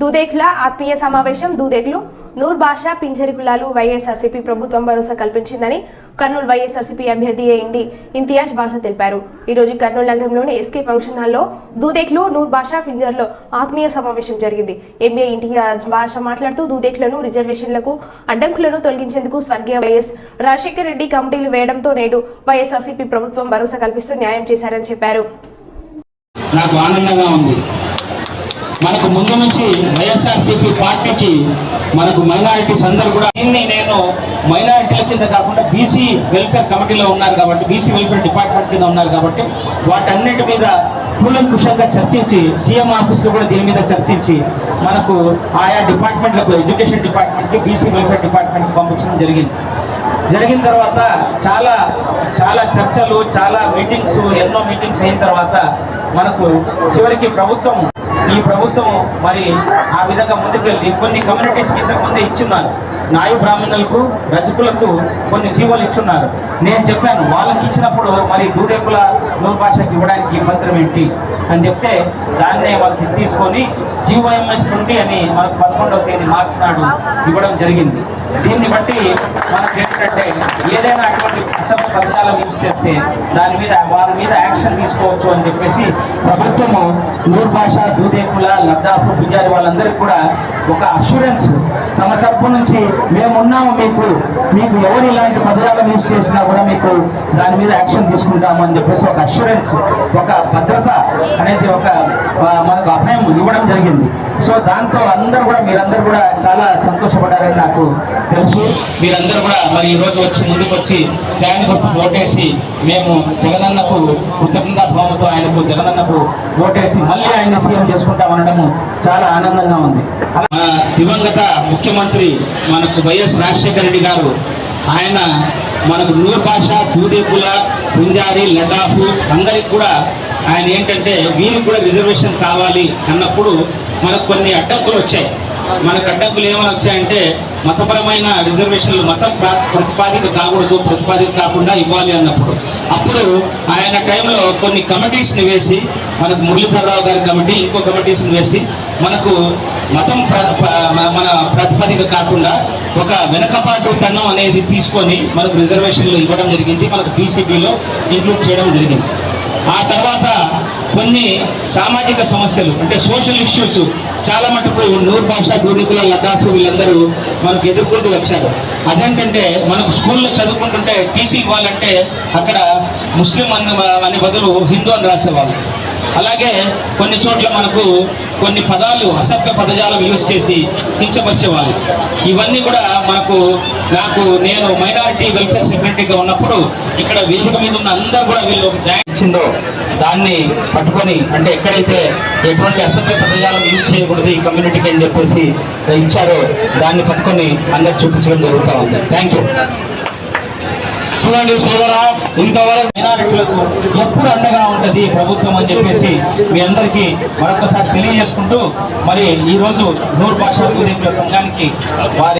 దూదేక్ల ఆత్మీయ సమావేశం దూదేక్లు నూర్ బాషా పింజరి కులాలు వైఎస్ఆర్సీపీ ప్రభుత్వం భరోసా కల్పించిందని కర్నూలు వైఎస్ఆర్సీపీ అభ్యర్థి ఇండి ఇంతియాజ్ బాషా తెలిపారు. ఈ రోజు కర్నూలు నగరంలోని ఎస్కే ఫంక్షన్ హాల్లో దూదేక్లు నూర్ బాషా పింజర్లో ఆత్మీయ సమావేశం జరిగింది. ఎంఏ ఇంటియాజ్ బాషా మాట్లాడుతూ దూదేక్లను రిజర్వేషన్లకు అడ్డంకులను తొలగించేందుకు స్వర్గీయ వైఎస్ రాజశేఖర రెడ్డి కమిటీలు వేయడంతో నేడు వైఎస్ఆర్సీపీ ప్రభుత్వం భరోసా కల్పిస్తూ న్యాయం చేశారని చెప్పారు. నాకు ఆనందంగా ఉంది. మనకు ముందు నుంచి వైఎస్ఆర్సీపీ పార్టీకి మనకు మైనారిటీస్ అందరూ కూడా దీన్ని నేను మైనారిటీల కింద కాకుండా బీసీ వెల్ఫేర్ కమిటీలో ఉన్నారు కాబట్టి బీసీ వెల్ఫేర్ డిపార్ట్మెంట్ కింద ఉన్నారు కాబట్టి వాటన్నిటి మీద కూలంకుషంగా చర్చించి సీఎం ఆఫీస్లో కూడా దీని మీద చర్చించి మనకు ఆయా డిపార్ట్మెంట్లకు ఎడ్యుకేషన్ డిపార్ట్మెంట్కి బీసీ వెల్ఫేర్ డిపార్ట్మెంట్కి పంపించడం జరిగింది. జరిగిన తర్వాత చాలా చాలా చర్చలు చాలా మీటింగ్స్ ఎన్నో మీటింగ్స్ అయిన తర్వాత మనకు చివరికి ప్రభుత్వం ఈ ప్రభుత్వం మరి ఆ విధంగా ముందుకెళ్ళి కొన్ని కమ్యూనిటీస్కి ఇంతకుముందే ముందే ఇచ్చున్నారు. నాయు బ్రాహ్మణులకు రజకులకు కొన్ని జీవోలు ఇచ్చున్నారు. నేను చెప్పాను వాళ్ళకి ఇచ్చినప్పుడు మరి దూదేపుల నూరు భాషకి ఇవ్వడానికి పత్రం ఏంటి అని చెప్తే దాన్నే వాళ్ళకి తీసుకొని జీవోఎంఎస్ నుండి అని మనకు పదకొండవ తేదీ మార్చి నాడు ఇవ్వడం జరిగింది. దీన్ని బట్టి మనకి ఏంటంటే ఏదైనా అటువంటి పథకాలను యూజ్ చేస్తే దాని మీద వారి మీద యాక్షన్ తీసుకోవచ్చు అని చెప్పేసి ప్రభుత్వము దూర్భాష దూదేకుల లద్దాఫ్ పుజారి వాళ్ళందరికీ కూడా ఒక అష్యూరెన్స్ తమ తరపు నుంచి మేమున్నాము మీకు మీకు ఎవరు ఇలాంటి పథకాలను యూజ్ చేసినా కూడా మీకు దాని మీద యాక్షన్ తీసుకుంటాము అని చెప్పేసి ఒక అష్యూరెన్స్ ఒక భద్రత అనేది ఒక మనకు అభయం ఇవ్వడం జరిగింది. సో దాంతో అందరూ కూడా మీరందరూ కూడా చాలా సంతోషపడ్డారని నాకు తెలుసు. మీరందరూ కూడా మరి ఈరోజు వచ్చి ముందుకు వచ్చి ఫ్యాన్ గుర్తు ఓటేసి మేము జగనన్నకు కృతజ్ఞత భావంతో ఆయనకు జగనన్నకు ఓటేసి మళ్ళీ ఆయన సీఎం చేసుకుంటామనడము చాలా ఆనందంగా ఉంది. దివంగత ముఖ్యమంత్రి మనకు వైఎస్ రాజశేఖర రెడ్డి గారు ఆయన మనకు నూరు భాష దూదేపుల పుంజారి లడాఫ్ అందరికి కూడా ఆయన ఏంటంటే వీరికి కూడా రిజర్వేషన్ కావాలి అన్నప్పుడు మనకు కొన్ని అడ్డంకులు వచ్చాయి. మనకు అడ్డంకులు ఏమైనా వచ్చాయంటే మతపరమైన రిజర్వేషన్లు మతం ప్రా- ప్రతిపాదిక కాకూడదు ప్రతిపాదిక కాకుండా ఇవ్వాలి అన్నప్పుడు. అప్పుడు ఆయన టైంలో కొన్ని కమిటీస్ని వేసి మనకు మురళీధరరావు గారి కమిటీ ఇంకో కమిటీస్ని వేసి మనకు మతం మన ప్రతిపాదిక కాకుండా ఒక వెనకపాటుతనం అనేది తీసుకొని మనకు రిజర్వేషన్లు ఇవ్వడం జరిగింది మనకు బీసీబీలో ఇంక్లూడ్ చేయడం జరిగింది. ఆ తర్వాత కొన్ని సామాజిక సమస్యలు అంటే సోషల్ ఇష్యూస్ చాలా మటుకు నూరు భాష దూదికుల లద్దాఖ్ వీళ్ళందరూ మనకు ఎదుర్కొంటూ వచ్చారు. అదేంటంటే మనకు స్కూల్లో చదువుకుంటుంటే టీసీ ఇవ్వాలంటే అక్కడ ముస్లిం అని అనే బదులు హిందూ అని రాసేవాళ్ళు. అలాగే కొన్ని చోట్ల మనకు కొన్ని పదాలు అసభ్య పదజాలం యూజ్ చేసి కించపరిచేవాళ్ళు. ఇవన్నీ కూడా మనకు నాకు నేను మైనారిటీ వెల్ఫేర్ సెక్రటరీగా ఉన్నప్పుడు ఇక్కడ వేదిక మీద ఉన్న అందరూ కూడా వీళ్ళు ఒక జాయింట్ ఇచ్చిందో దాన్ని పట్టుకొని అంటే ఎక్కడైతే ఎటువంటి అసభ్య పదజాలం యూజ్ చేయకూడదు ఈ కమ్యూనిటీకి అని చెప్పేసి ఇచ్చారో దాన్ని పట్టుకొని అందరు చూపించడం జరుగుతూ ఉంది. థ్యాంక్ యూ చూడండి సోదరా ఇంతవరకు మైనారిటీలకు ఎప్పుడు అండగా ఉంటది ప్రభుత్వం అని చెప్పేసి మీ అందరికీ మరొకసారి తెలియజేసుకుంటూ మరి ఈ రోజు నూరు భాషా సంఘానికి వారి